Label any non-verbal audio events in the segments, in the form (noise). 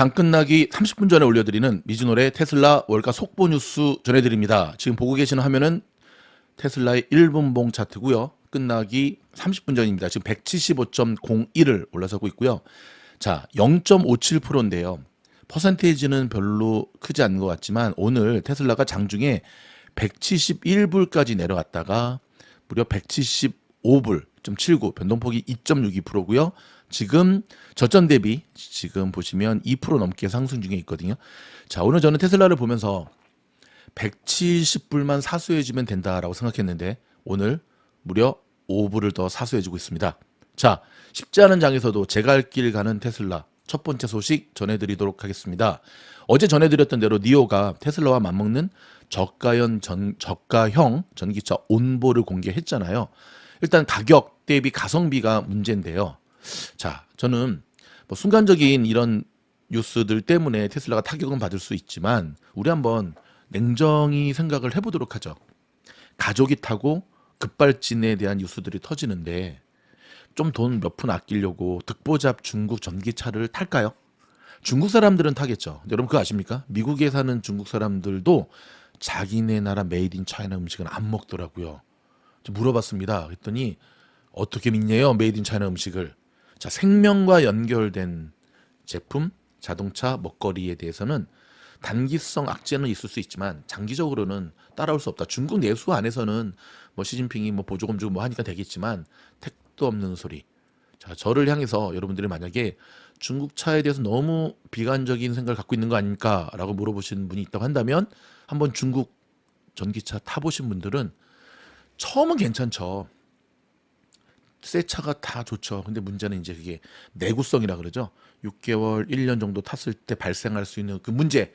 장 끝나기 30분 전에 올려드리는 미즈노의 테슬라 월가 속보 뉴스 전해드립니다. 지금 보고 계시는 화면은 테슬라의 1분봉 차트고요. 끝나기 30분 전입니다. 지금 175.01을 올라서고 있고요. 자, 0.57%인데요. 퍼센테이지는 별로 크지 않은 것 같지만 오늘 테슬라가 장중에 171불까지 내려갔다가 무려 175불 좀79 변동폭이 2.62%고요. 지금 저점 대비 지금 보시면 2% 넘게 상승 중에 있거든요. 자, 오늘 저는 테슬라를 보면서 170불만 사수해주면 된다라고 생각했는데 오늘 무려 5불을 더 사수해주고 있습니다. 자, 쉽지 않은 장에서도 제가 할 길 가는 테슬라 첫 번째 소식 전해드리도록 하겠습니다. 어제 전해드렸던 대로 니오가 테슬라와 맞먹는 저가형 전 저가형 전기차 온보를 공개했잖아요. 일단 가격 대비 가성비가 문제인데요. 자, 저는 뭐 순간적인 이런 뉴스들 때문에 테슬라가 타격은 받을 수 있지만 우리 한번 냉정히 생각을 해보도록 하죠. 가족이 타고 급발진에 대한 뉴스들이 터지는데 좀 돈 몇 푼 아끼려고 득보잡 중국 전기차를 탈까요? 중국 사람들은 타겠죠. 여러분 그거 아십니까? 미국에 사는 중국 사람들도 자기네 나라 메이드 인 차이나 음식은 안 먹더라고요. 좀 물어봤습니다. 그랬더니 어떻게 믿냐요? 메이드 인 차이나 음식을. 자, 생명과 연결된 제품, 자동차, 먹거리에 대해서는 단기성 악재는 있을 수 있지만 장기적으로는 따라올 수 없다. 중국 내수 안에서는 뭐 시진핑이 뭐 보조금 주고 뭐 하니까 되겠지만 택도 없는 소리. 자, 저를 향해서 여러분들이 만약에 중국 차에 대해서 너무 비관적인 생각을 갖고 있는 거 아닙니까?라고 물어보시는 분이 있다고 한다면 한번 중국 전기차 타보신 분들은 처음은 괜찮죠. 새 차가 다 좋죠. 근데 문제는 이제 그게 내구성이라 그러죠. 6개월, 1년 정도 탔을 때 발생할 수 있는 그 문제.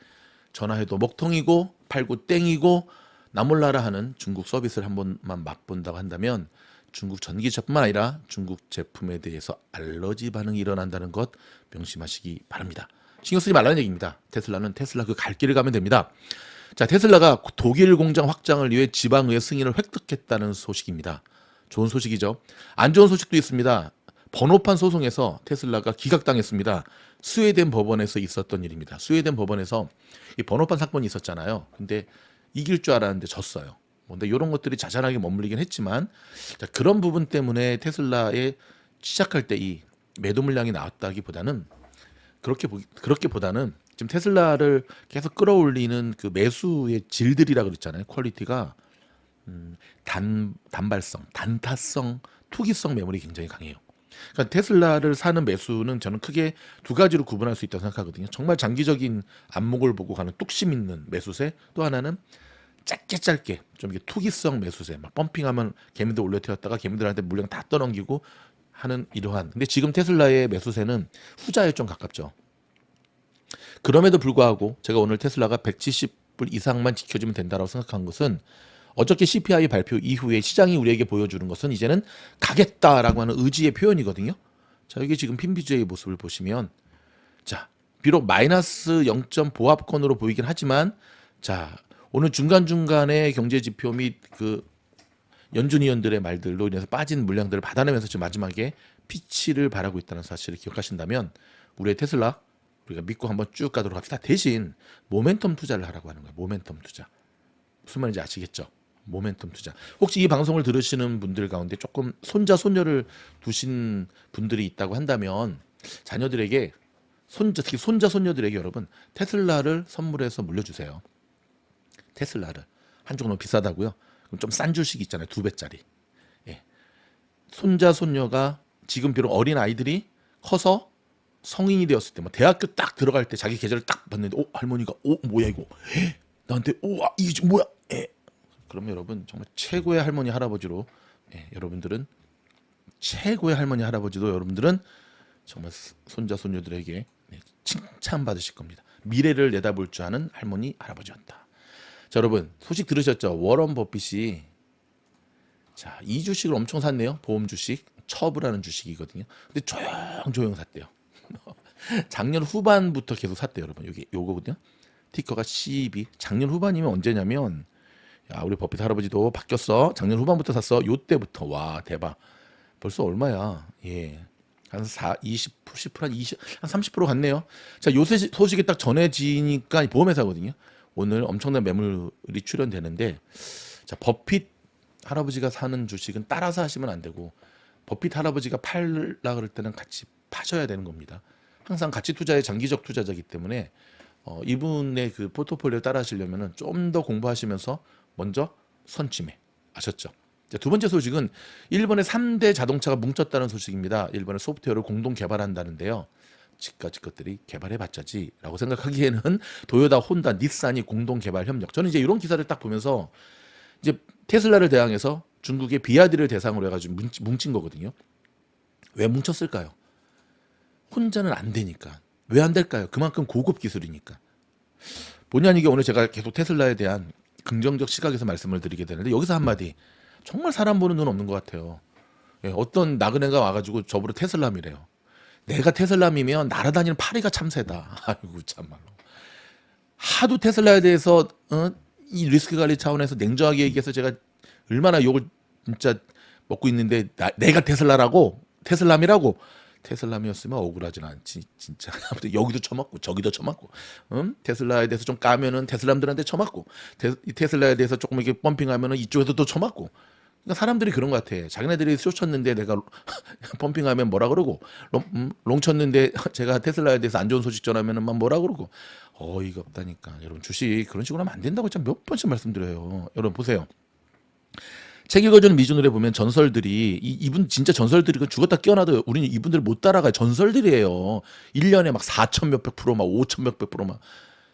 전화해도 먹통이고 팔고 땡이고 나몰라라 하는 중국 서비스를 한 번만 맛본다고 한다면 중국 전기차뿐만 아니라 중국 제품에 대해서 알러지 반응이 일어난다는 것 명심하시기 바랍니다. 신경 쓰지 말라는 얘기입니다. 테슬라는 테슬라 그 갈 길을 가면 됩니다. 자, 테슬라가 독일 공장 확장을 위해 지방의회 승인을 획득했다는 소식입니다. 좋은 소식이죠. 안 좋은 소식도 있습니다. 번호판 소송에서 테슬라가 기각당했습니다. 스웨덴 법원에서 있었던 일입니다. 스웨덴 법원에서 이 번호판 사건이 있었잖아요. 근데 이길 줄 알았는데 졌어요. 뭔데 이런 것들이 자잘하게 머물리긴 했지만 자, 그런 부분 때문에 테슬라에 시작할 때 이 매도 물량이 나왔다기보다는 그렇게 보, 그렇게 보다는 지금 테슬라를 계속 끌어올리는 그 매수의 질들이라 그랬잖아요. 퀄리티가 음, 단 단발성, 단타성, 투기성 매물이 굉장히 강해요. 그러니까 테슬라를 사는 매수는 저는 크게 두 가지로 구분할 수 있다고 생각하거든요. 정말 장기적인 안목을 보고 가는 뚝심 있는 매수세, 또 하나는 짧게 짧게 좀 이게 투기성 매수세, 막 펌핑하면 개미들 올려 태웠다가 개미들한테 물량 다 떠넘기고 하는 이러한. 근데 지금 테슬라의 매수세는 후자에 좀 가깝죠. 그럼에도 불구하고 제가 오늘 테슬라가 170불 이상만 지켜주면 된다고 생각한 것은 어저께 CPI 발표 이후에 시장이 우리에게 보여주는 것은 이제는 가겠다라고 하는 의지의 표현이거든요. 자, 이게 지금 핀비주의 모습을 보시면 자, 비록 마이너스 0. 보합권으로 보이긴 하지만 자, 오늘 중간중간에 경제 지표 및 그 연준 위원들의 말들로 인해서 빠진 물량들을 받아내면서 지금 마지막에 피치를 바라고 있다는 사실을 기억하신다면 우리의 테슬라 우리가 믿고 한번 쭉 가도록 합시다. 대신 모멘텀 투자를 하라고 하는 거예요. 모멘텀 투자. 무슨 말인지 아시겠죠? 모멘텀 투자. 혹시 이 방송을 들으시는 분들 가운데 조금 손자 손녀를 두신 분들이 있다고 한다면 자녀들에게 손자 특히 손자 손녀들에게 여러분 테슬라를 선물해서 물려주세요. 테슬라를 한쪽 너무 비싸다고요? 그럼 좀 싼 주식 있잖아요. 두 배짜리. 예. 손자 손녀가 지금 비록 어린 아이들이 커서 성인이 되었을 때, 뭐 대학교 딱 들어갈 때 자기 계좌를 딱 봤는데, 오 할머니가 오 뭐야 이거? 에? 나한테 오와 이게 뭐야? 에. 그럼 여러분 정말 최고의 할머니 할아버지로 예, 여러분들은 최고의 할머니 할아버지도 여러분들은 정말 손자 손녀들에게 네, 칭찬 받으실 겁니다. 미래를 내다볼 줄 아는 할머니 할아버지였다. 자 여러분 소식 들으셨죠? 워런 버핏이 자이 주식을 엄청 샀네요. 보험 주식 처브라는 주식이거든요. 근데 조용조용 샀대요. (laughs) 작년 후반부터 계속 샀대요, 여러분. 여기 요거거든요. 티커가 CB. 작년 후반이면 언제냐면 야, 우리 버핏 할아버지도 바뀌었어. 작년 후반부터 샀어. 요 때부터 와, 대박. 벌써 얼마야? 예. 한 4, 20, 10%, 한 20, 한 30% 갔네요. 자, 요새 시- 소식이 딱 전해지니까 보험회사거든요. 오늘 엄청난 매물이 출현되는데, 자, 버핏 할아버지가 사는 주식은 따라서 하시면 안 되고, 버핏 할아버지가 팔라 그럴 때는 같이 파셔야 되는 겁니다. 항상 가치 투자의 장기적 투자자이기 때문에 어, 이분의 그 포트폴리오 따라 하시려면은 좀더 공부하시면서 먼저 선침해 아셨죠? 자, 두 번째 소식은 일본의 3대 자동차가 뭉쳤다는 소식입니다. 일본의 소프트웨어를 공동 개발한다는데요. 지금까지 것들이 개발해봤자지라고 생각하기에는 도요타, 혼다, 닛산이 공동 개발 협력. 저는 이제 이런 기사를 딱 보면서 이제 테슬라를 대항해서 중국의 비아디를 대상으로 해가지고 뭉친 거거든요. 왜 뭉쳤을까요? 혼자는 안 되니까. 왜 안 될까요? 그만큼 고급 기술이니까. 본의 아니게 오늘 제가 계속 테슬라에 대한 긍정적 시각에서 말씀을 드리게 되는데 여기서 한마디. 정말 사람 보는 눈 없는 것 같아요. 예, 어떤 나그네가 와가지고 저보러 테슬람이래요. 내가 테슬람이면 날아다니는 파리가 참새다. (laughs) 아이고 참말로. 하도 테슬라에 대해서 어? 이 리스크 관리 차원에서 냉정하게 얘기해서 제가 얼마나 욕을 진짜 먹고 있는데 나- 내가 테슬라라고 테슬람이라고 테슬람이었으면 억울하진 않지 진짜. (laughs) 아무튼 여기도 처맞고 저기도 처맞고. 음? 테슬라에 대해서 좀 까면은 테슬람들한테 처맞고. 테, 이 테슬라에 대해서 조금 이렇게 펌핑하면은 이쪽에서 또 처맞고. 그러니까 사람들이 그런 것 같아. 자기네들이 쇼 쳤는데 내가 (laughs) 펌핑하면 뭐라 그러고. 롱, 음, 롱 쳤는데 (laughs) 제가 테슬라에 대해서 안 좋은 소식 전하면은 막 뭐라 그러고. 어이가 없다니까. 여러분 주식 그런 식으로 하면 안 된다고 몇 번씩 말씀드려요. 여러분 보세요 책 읽어주는 미주노래 보면 전설들이 이, 이 분 진짜 전설들이 그 죽었다 깨어나도 우리는 이분들 못 따라가요. 전설들이에요. 1년에 막 4천 몇백 프로 막 5천 몇백 프로 막.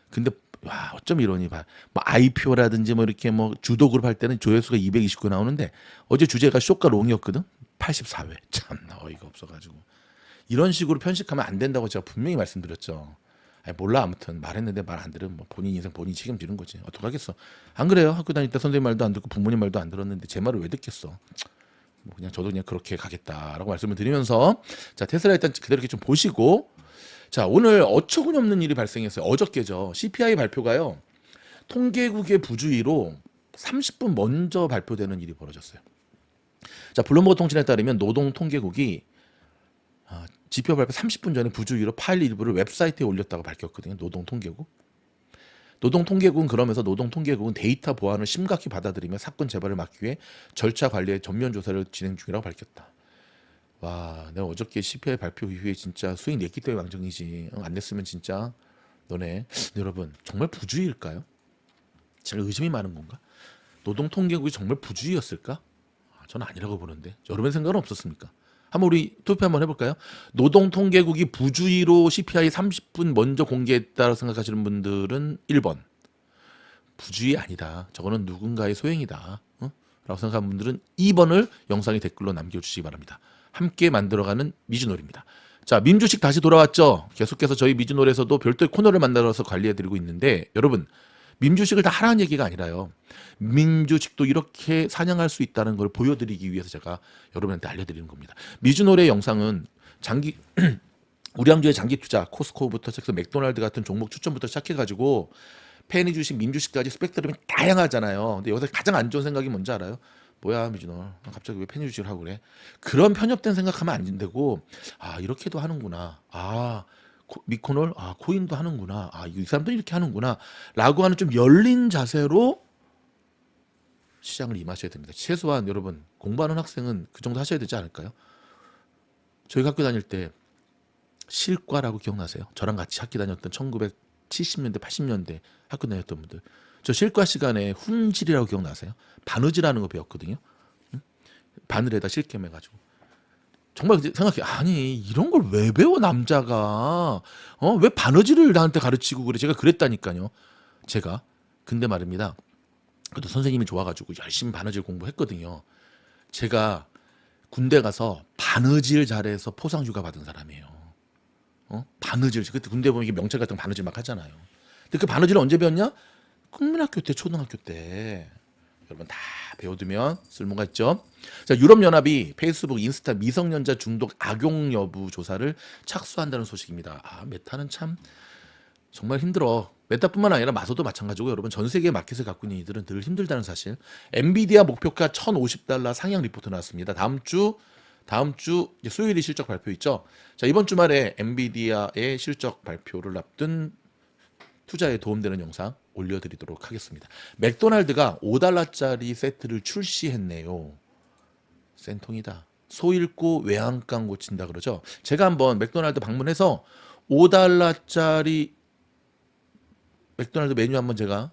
근데 와 어쩜 이러니. 봐. 뭐 IPO라든지 뭐 이렇게 뭐 주도 그룹 할 때는 조회수가 229 나오는데 어제 주제가 쇼과 롱이었거든? 84회. 참나 어이가 없어 가지고. 이런 식으로 편식하면 안 된다고 제가 분명히 말씀드렸죠. 아니, 몰라. 아무튼 말했는데 말 안 들으면 뭐 본인 인생 본인 책임지는 거지. 어떡하겠어. 안 그래요? 학교 다닐 때 선생님 말도 안 듣고 부모님 말도 안 들었는데 제 말을 왜 듣겠어? 뭐 그냥 저도 그냥 그렇게 가겠다라고 말씀을 드리면서 자 테슬라 일단 그대로 이렇게 좀 보시고 자 오늘 어처구니 없는 일이 발생했어요. 어저께죠. CPI 발표가요. 통계국의 부주의로 30분 먼저 발표되는 일이 벌어졌어요. 자 블룸버그 통신에 따르면 노동 통계국이 아, 지표 발표 30분 전에 부주의로 파일 일부를 웹사이트에 올렸다고 밝혔거든요. 노동 통계국. 노동 통계국은 그러면서 노동 통계국은 데이터 보안을 심각히 받아들이며 사건 재발을 막기 위해 절차 관리에 전면 조사를 진행 중이라고 밝혔다. 와, 내가 어저께 CPI 발표 이후에 진짜 수익 냈기 때문에 왕정이지. 어, 안 냈으면 진짜 너네 여러분 정말 부주의일까요? 제가 의심이 많은 건가? 노동 통계국이 정말 부주의였을까? 아, 저는 아니라고 보는데 여러분 생각은 없었습니까? 한번 우리 투표 한번 해볼까요? 노동통계국이 부주의로 CPI 30분 먼저 공개했다고 생각하시는 분들은 1번. 부주의 아니다. 저거는 누군가의 소행이다. 어? 라고 생각하는 분들은 2번을 영상의 댓글로 남겨주시기 바랍니다. 함께 만들어가는 미주놀입니다. 자, 민주식 다시 돌아왔죠? 계속해서 저희 미주놀에서도 별도의 코너를 만들어서 관리해드리고 있는데 여러분 민주식을 다 하라는 얘기가 아니라요. 민주식도 이렇게 사냥할 수 있다는 걸 보여드리기 위해서 제가 여러분한테 알려드리는 겁니다. 미주노래 영상은 장기 (clears throat) 우량주의 장기 투자, 코스코부터 시작해서 맥도날드 같은 종목 추천부터 시작해가지고 페니 주식, 민주식까지 스펙트럼이 다양하잖아요. 근데 여기서 가장 안 좋은 생각이 뭔지 알아요? 뭐야 미주노 갑자기 왜 페니 주식을 하고 그래? 그런 편협된 생각하면 안 되고 아 이렇게도 하는구나. 아 코- 미코놀 아 코인도 하는구나. 아 이 사람도 이렇게 하는구나. 라고 하는 좀 열린 자세로 시장을 임하셔야 됩니다. 최소한 여러분 공부하는 학생은 그 정도 하셔야 되지 않을까요? 저희 학교 다닐 때 실과라고 기억나세요? 저랑 같이 학교 다녔던 1970년대, 80년대 학교 다녔던 분들. 저 실과 시간에 훈질이라고 기억나세요? 바느질하는 거 배웠거든요. 응? 바늘에다 실캠 해가지고. 정말 생각해 아니 이런 걸 왜 배워 남자가 어 왜 바느질을 나한테 가르치고 그래 제가 그랬다니까요 제가 근데 말입니다 그래도 선생님이 좋아가지고 열심히 바느질 공부했거든요. 제가 군대 가서 바느질 잘해서 포상 휴가 받은 사람이에요. 어? 바느질 그때 군대 보면 이게 명찰 같은 거 바느질 막 하잖아요. 근데 그 바느질을 언제 배웠냐? 국민학교 때, 초등학교 때. 여러분 다 배워두면 쓸모가 있죠. 자, 유럽연합이 페이스북, 인스타 미성년자 중독 악용 여부 조사를 착수한다는 소식입니다. 아, 메타는 참 정말 힘들어. 메타뿐만 아니라 마소도 마찬가지고 여러분 전 세계 마켓을 갖고 있는 이들은 늘 힘들다는 사실. 엔비디아 목표가 1,050달러 상향 리포트 나왔습니다. 다음 주 다음 주 수요일이 실적 발표 있죠. 자, 이번 주말에 엔비디아의 실적 발표를 앞둔 투자에 도움되는 영상 올려드리도록 하겠습니다. 맥도날드가 5달러짜리 세트를 출시했네요. 센통이다. 소 잃고 외양간 고친다 그러죠. 제가 한번 맥도날드 방문해서 5달러짜리 맥도날드 메뉴 한번 제가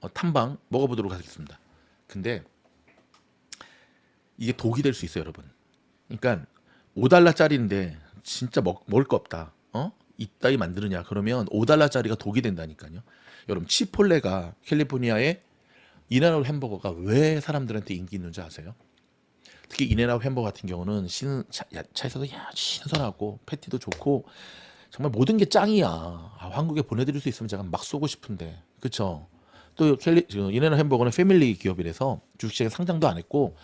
어, 탐방 먹어보도록 하겠습니다. 근데 이게 독이 될 수 있어요, 여러분. 그러니까 5달러짜리인데 진짜 먹, 먹을 거 없다. 어? 이따위 만드느냐 그러면 5달러짜리가 독이 된다니까요. 여러분 치폴레가 캘리포니아의 인앤아웃 햄버거가 왜 사람들한테 인기 있는지 아세요? 특히 인앤아웃 햄버거 같은 경우는 신, 차, 야, 차에서도 야 신선하고 패티도 좋고 정말 모든 게 짱이야. 아, 한국에 보내드릴 수 있으면 제가 막 쏘고 싶은데 그쵸? 또 캘리 저 인앤아웃 햄버거는 패밀리 기업이라서 주식시장에 상장도 안 했고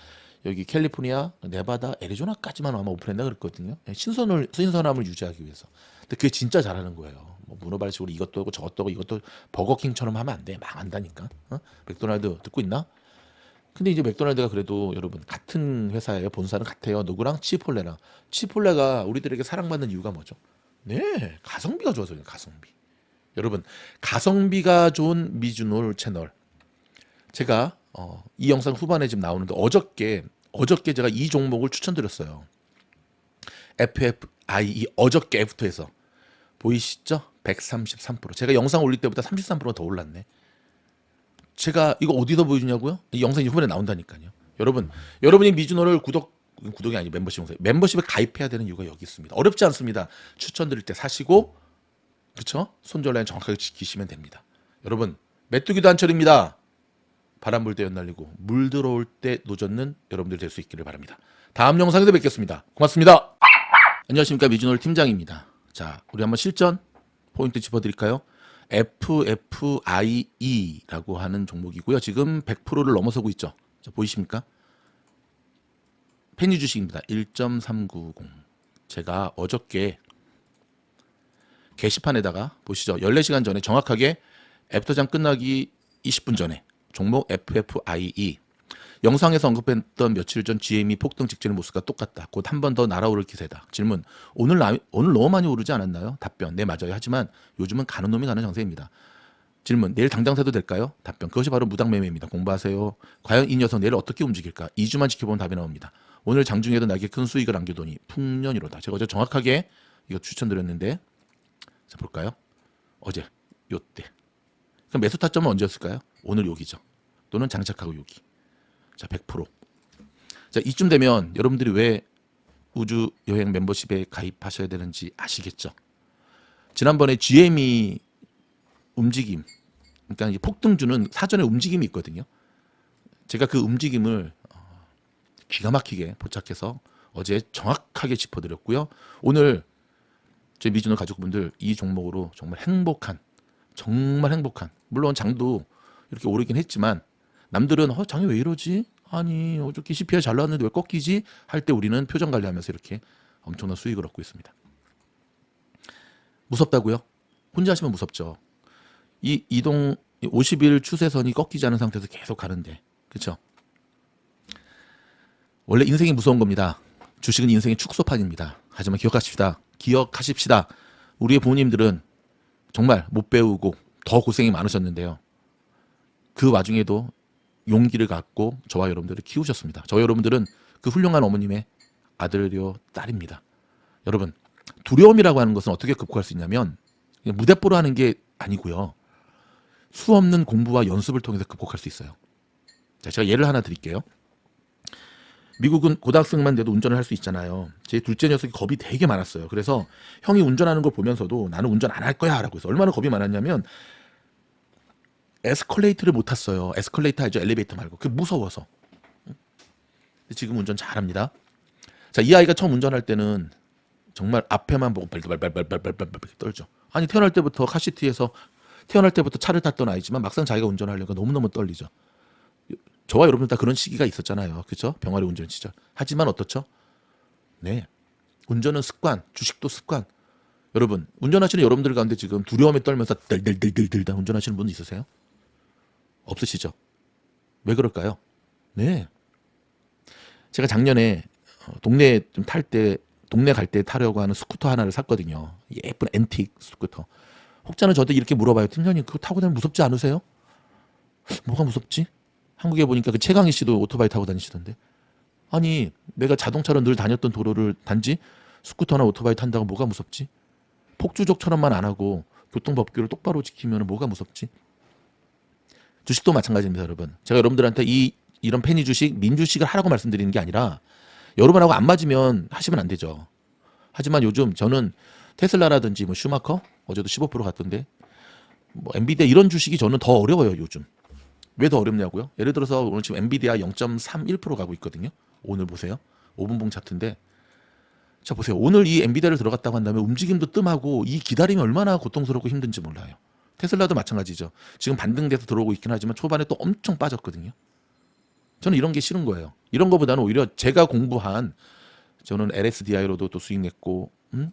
여기 캘리포니아, 네바다, 애리조나까지만 아마 오픈했나 그랬거든요. 예, 신선을 신선함을 유지하기 위해서. 근데 그게 진짜 잘하는 거예요. 뭐 문어발식으로 이것도 하고 저것도 하고 이것도 버거킹처럼 하면 안 돼. 망한다니까. 어? 맥도날드 듣고 있나? 근데 이제 맥도날드가 그래도 여러분 같은 회사예요. 본사는 같아요. 누구랑 치폴레랑. 치폴레가 우리들에게 사랑받는 이유가 뭐죠? 네, 가성비가 좋아서. 가성비. 여러분 가성비가 좋은 미주놀 채널. 제가 어, 이 영상 후반에 지금 나오는데 어저께 어저께 제가 이 종목을 추천드렸어요. FFIE 어저께 F2에서 보이시죠? 133%. 제가 영상 올릴 때보다 33%더 올랐네. 제가 이거 어디서 보여주냐고요? 이 영상이 후반에 나온다니까요. 여러분, 여러분이 미주노를 구독 구독이 아니 멤버십 영상 멤버십에 가입해야 되는 이유가 여기 있습니다. 어렵지 않습니다. 추천드릴 때 사시고 그렇죠? 손절 라인 정확하게 지키시면 됩니다. 여러분, 메뚜기도 한철입니다. 바람 불 때 연날리고 물 들어올 때 노젓는 여러분들 될 수 있기를 바랍니다. 다음 영상에서 뵙겠습니다. 고맙습니다. 안녕하십니까 미주놀 팀장입니다. 자, 우리 한번 실전 포인트 짚어드릴까요? FFIE라고 하는 종목이고요. 지금 100%를 넘어서고 있죠. 자, 보이십니까? 페니 주식입니다. 1.390. 제가 어저께 게시판에다가 보시죠. 14시간 전에 정확하게 애프터장 끝나기 20분 전에 종목 FFIE 영상에서 언급했던 며칠 전 GM이 폭등 직전의 모습과 똑같다. 곧 한 번 더 날아오를 기세다. 질문. 오늘 나, 오늘 너무 많이 오르지 않았나요? 답변. 네 맞아요. 하지만 요즘은 가는 놈이 가는 장세입니다. 질문. 내일 당장 사도 될까요? 답변. 그것이 바로 무당 매매입니다. 공부하세요. 과연 이 녀석 내일 어떻게 움직일까? 2주만 지켜보면 답이 나옵니다. 오늘 장중에도 나에게 큰 수익을 안겨도니 풍년이로다. 제가 어제 정확하게 이거 추천드렸는데 자 볼까요? 어제 요때. 그럼 매수 타점은 언제였을까요? 오늘 여기죠. 또는 장착하고 여기. 자, 100%. 자, 이쯤 되면 여러분들이 왜 우주 여행 멤버십에 가입하셔야 되는지 아시겠죠? 지난번에 GM이 움직임, 그러니까 이 폭등주는 사전에 움직임이 있거든요. 제가 그 움직임을 어, 기가 막히게 포착해서 어제 정확하게 짚어드렸고요. 오늘 제 미주노 가족분들 이 종목으로 정말 행복한, 정말 행복한. 물론 장도 이렇게 오르긴 했지만 남들은 어 장이 왜 이러지? 아니 어저께 CPI 잘 나왔는데 왜 꺾이지? 할 때 우리는 표정 관리하면서 이렇게 엄청난 수익을 얻고 있습니다. 무섭다고요? 혼자 하시면 무섭죠. 이 이동 50일 추세선이 꺾이지 않은 상태에서 계속 가는데 그렇죠? 원래 인생이 무서운 겁니다. 주식은 인생의 축소판입니다. 하지만 기억하십시다. 기억하십시다. 우리의 부모님들은 정말 못 배우고 더 고생이 많으셨는데요. 그 와중에도 용기를 갖고 저와 여러분들을 키우셨습니다. 저 여러분들은 그 훌륭한 어머님의 아들이요 딸입니다. 여러분 두려움이라고 하는 것은 어떻게 극복할 수 있냐면 무대뽀로 하는 게 아니고요. 수 없는 공부와 연습을 통해서 극복할 수 있어요. 자, 제가 예를 하나 드릴게요. 미국은 고등학생만 돼도 운전을 할 수 있잖아요. 제 둘째 녀석이 겁이 되게 많았어요. 그래서 형이 운전하는 걸 보면서도 나는 운전 안 할 거야 라고 해서 얼마나 겁이 많았냐면 에스컬레이터를 못 탔어요. 에스컬레이터 알죠? 엘리베이터 말고. 그 무서워서. 지금 운전 잘합니다. 자, 이 아이가 처음 운전할 때는 정말 앞에만 보고 발발발발발발발 떨죠. 아니 태어날 때부터 카시트에서 태어날 때부터 차를 탔던 아이지만 막상 자기가 운전하려니까 너무너무 떨리죠. 저와 여러분 다 그런 시기가 있었잖아요. 그렇죠? 병아리 운전 시절. 하지만 어떻죠? 네. 운전은 습관, 주식도 습관. 여러분, 운전하시는 여러분들 가운데 지금 두려움에 떨면서 덜덜덜덜덜 운전하시는 분 있으세요? 없으시죠? 왜 그럴까요? 네. 제가 작년에 어, 동네 좀 탈 때 동네 갈 때 타려고 하는 스쿠터 하나를 샀거든요. 예쁜 앤틱 스쿠터. 혹자는 저도 이렇게 물어봐요. 팀장님 그거 타고 다니면 무섭지 않으세요? 뭐가 무섭지? 한국에 보니까 그 최강희 씨도 오토바이 타고 다니시던데. 아니 내가 자동차로 늘 다녔던 도로를 단지 스쿠터나 오토바이 탄다고 뭐가 무섭지? 폭주족처럼만 안 하고 교통법규를 똑바로 지키면 뭐가 무섭지? 주식도 마찬가지입니다, 여러분. 제가 여러분들한테 이 이런 페니 주식, 민 주식을 하라고 말씀드리는 게 아니라 여러분하고 안 맞으면 하시면 안 되죠. 하지만 요즘 저는 테슬라라든지 뭐 슈마커 어제도 15% 갔던데 뭐 엔비디아 이런 주식이 저는 더 어려워요, 요즘. 왜 더 어렵냐고요? 예를 들어서 오늘 지금 엔비디아 0.31% 가고 있거든요. 오늘 보세요. 5분봉 차트인데 자 보세요. 오늘 이 엔비디아를 들어갔다고 한다면 움직임도 뜸하고 이 기다림이 얼마나 고통스럽고 힘든지 몰라요. 테슬라도 마찬가지죠. 지금 반등돼서 들어오고 있긴 하지만 초반에 또 엄청 빠졌거든요. 저는 이런 게 싫은 거예요. 이런 거보다는 오히려 제가 공부한 저는 LSDI로도 또 수익 냈고, 음?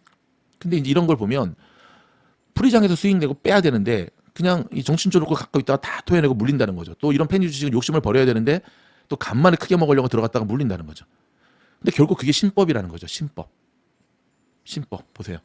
근데 이제 이런 걸 보면 프리장에서 수익 내고 빼야 되는데 그냥 이 정신 쪼르고 갖고 있다가 다 토해내고 물린다는 거죠. 또 이런 페니 주식은 욕심을 버려야 되는데 또 간만에 크게 먹으려고 들어갔다가 물린다는 거죠. 근데 결국 그게 신법이라는 거죠. 신법. 신법 보세요.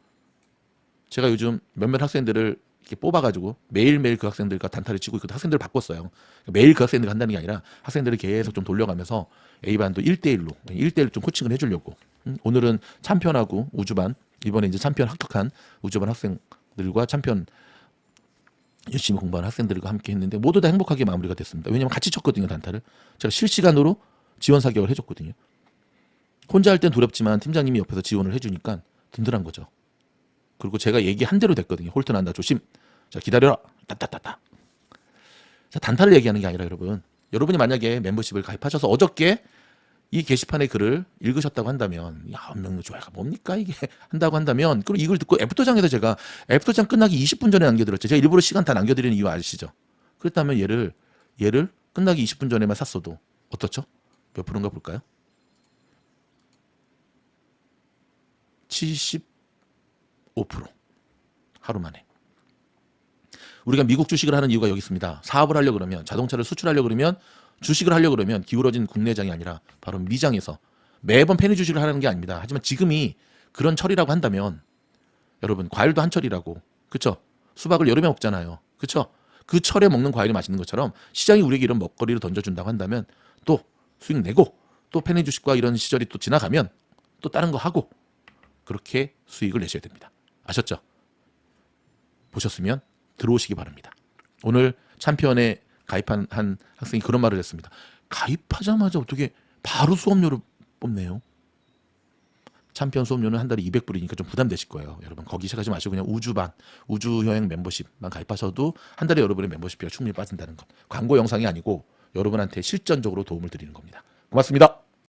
제가 요즘 몇몇 학생들을 이렇게 뽑아가지고 매일매일 그 학생들과 단타를 치고 있거든. 학생들을 바꿨어요. 매일 그 학생들 한다는 게 아니라 학생들을 계속 좀 돌려가면서 A반도 1대1로, 1대1로 좀 코칭을 해주려고. 음, 오늘은 참편하고 우주반, 이번에 이제 참편 합격한 우주반 학생들과 참편 열심히 공부하는 학생들과 함께 했는데 모두 다 행복하게 마무리가 됐습니다. 왜냐면 같이 쳤거든요, 단타를. 제가 실시간으로 지원 사격을 해줬거든요. 혼자 할 땐 두렵지만 팀장님이 옆에서 지원을 해주니까 든든한 거죠. 그리고 제가 얘기한 대로 됐거든요. 홀트 난다 조심. 자 기다려라. 따따따따. 자 단타를 얘기하는 게 아니라 여러분. 여러분이 만약에 멤버십을 가입하셔서 어저께 이 게시판의 글을 읽으셨다고 한다면 야 명료 좋아요가 뭡니까 이게 (laughs) 한다고 한다면 그리고 이걸 듣고 애프터장에서 제가 애프터장 끝나기 20분 전에 남겨드렸죠. 제가 일부러 시간 다 남겨드리는 이유 아시죠? 그렇다면 얘를 얘를 끝나기 20분 전에만 샀어도 어떻죠? 몇 프로인가 볼까요? 75% 하루 만에. 우리가 미국 주식을 하는 이유가 여기 있습니다. 사업을 하려 그러면 자동차를 수출하려 그러면 주식을 하려 그러면 기울어진 국내장이 아니라 바로 미장에서 매번 페니 주식을 하는 게 아닙니다. 하지만 지금이 그런 철이라고 한다면 여러분 과일도 한 철이라고 그렇죠? 수박을 여름에 먹잖아요. 그렇죠? 그 철에 먹는 과일이 맛있는 것처럼 시장이 우리에게 이런 먹거리를 던져준다고 한다면 또 수익 내고 또 페니 주식과 이런 시절이 또 지나가면 또 다른 거 하고 그렇게 수익을 내셔야 됩니다. 아셨죠? 보셨으면 들어오시기 바랍니다. 오늘 참피언에 가입한 한 학생이 그런 말을 했습니다. 가입하자마자 어떻게 바로 수업료를 뽑네요. 참피언 수업료는 한 달에 200불이니까 좀 부담되실 거예요. 여러분 거기 시작하지 마시고 그냥 우주반, 우주여행 멤버십만 가입하셔도 한 달에 여러분의 멤버십비가 충분히 빠진다는 것. 광고 영상이 아니고 여러분한테 실전적으로 도움을 드리는 겁니다. 고맙습니다.